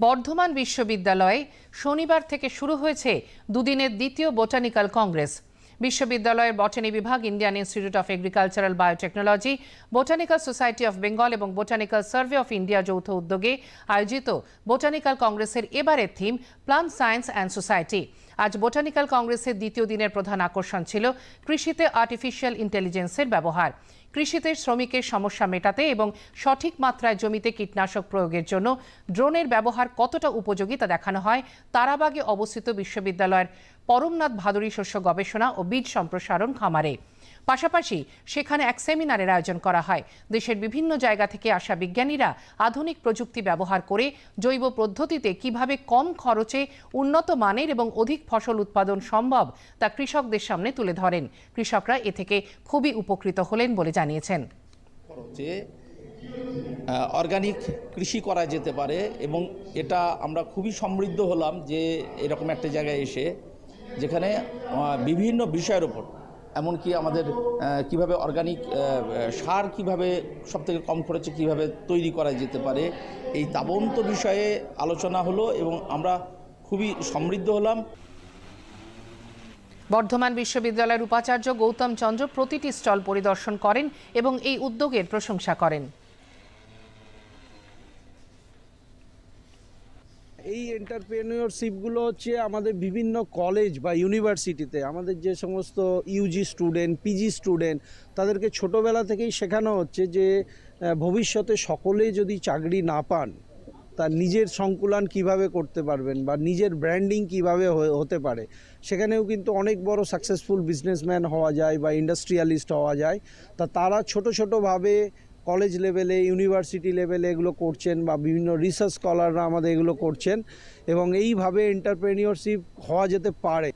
বর্ধমান বিশ্ববিদ্যালয়ে শনিবার থেকে শুরু হয়েছে দুদিনের দ্বিতীয় বোটানিক্যাল কংগ্রেস। বিশ্ববিদ্যালয়ের বটানি বিভাগ, Indian institute of agricultural biotechnology, botanical society of Bengal এবং বোটানিক্যাল সার্ভে অফ ইন্ডিয়া যৌথ উদ্যোগে আয়োজিত বোটানিক্যাল কংগ্রেসের এবারের theme plant science and society. আজ বোটানিক্যাল কংগ্রেসের দ্বিতীয় দিনের প্রধান আকর্ষণ ছিল কৃষিতে আর্টিফিশিয়াল ইন্টেলিজেন্সের ব্যবহার। কৃষিতে শ্রমিকের সমস্যা মেটাতে এবং সঠিক মাত্রায় জমিতে কীটনাশক প্রয়োগের জন্য ড্রোনের ব্যবহার কতটা উপযোগী তা দেখানো হয়। তারাবাগে অবস্থিত বিশ্ববিদ্যালয়ের পরমনাথ ভাদুরী শস্য গবেষণা ও বীজ সম্প্রসারণ খামারে। পাশাপাশি সেখানে এক সেমিনারের আয়োজন করা হয়। দেশের বিভিন্ন জায়গা থেকে আসা বিজ্ঞানীরা আধুনিক প্রযুক্তি ব্যবহার করে জৈব পদ্ধতিতে কীভাবে কম খরচে উন্নত মানের এবং অধিক ফসল উৎপাদন সম্ভব তা কৃষকদের সামনে তুলে ধরেন। কৃষকরা এ থেকে খুবই উপকৃত হলেন বলে জানিয়েছেন। অর্গানিক কৃষি করা যেতে পারে এবং এটা আমরা খুবই সমৃদ্ধ হলাম যে এরকম একটা জায়গায় এসে যেখানে বিভিন্ন বিষয়ের ওপর এমনকি আমাদের কীভাবে অর্গানিক সার কীভাবে সবথেকে কম খরচে কীভাবে তৈরি করা যেতে পারে, এই তাবন্ত বিষয়ে আলোচনা হলো এবং আমরা খুবই সমৃদ্ধ হলাম। বর্ধমান বিশ্ববিদ্যালয়ের উপাচার্য গৌতম চন্দ্র প্রতিটি স্টল পরিদর্শন করেন এবং এই উদ্যোগের প্রশংসা করেন। এই এন্টারপ্রেনিয়রশিপগুলো হচ্ছে আমাদের বিভিন্ন কলেজ বা ইউনিভার্সিটিতে আমাদের যে সমস্ত ইউজি স্টুডেন্ট পিজি স্টুডেন্ট তাদেরকে ছোটোবেলা থেকেই শেখানো হচ্ছে যে ভবিষ্যতে সকলে যদি চাকরি না পান, তার নিজের সংকুলান কীভাবে করতে পারবেন বা নিজের ব্র্যান্ডিং কীভাবে হতে পারে, সেখানেও কিন্তু অনেক বড় সাকসেসফুল বিজনেসম্যান হওয়া যায় বা ইন্ডাস্ট্রিয়ালিস্ট হওয়া যায়। তা তারা ছোট ছোটোভাবে কলেজ লেভেলে ইউনিভার্সিটি লেভেলে এগুলো করছেন বা বিভিন্ন রিসার্চ স্কলাররা আমাদের এগুলো করছেন এবং এইভাবে এন্টারপ্রেনিয়রশিপ হওয়া যেতে পারে।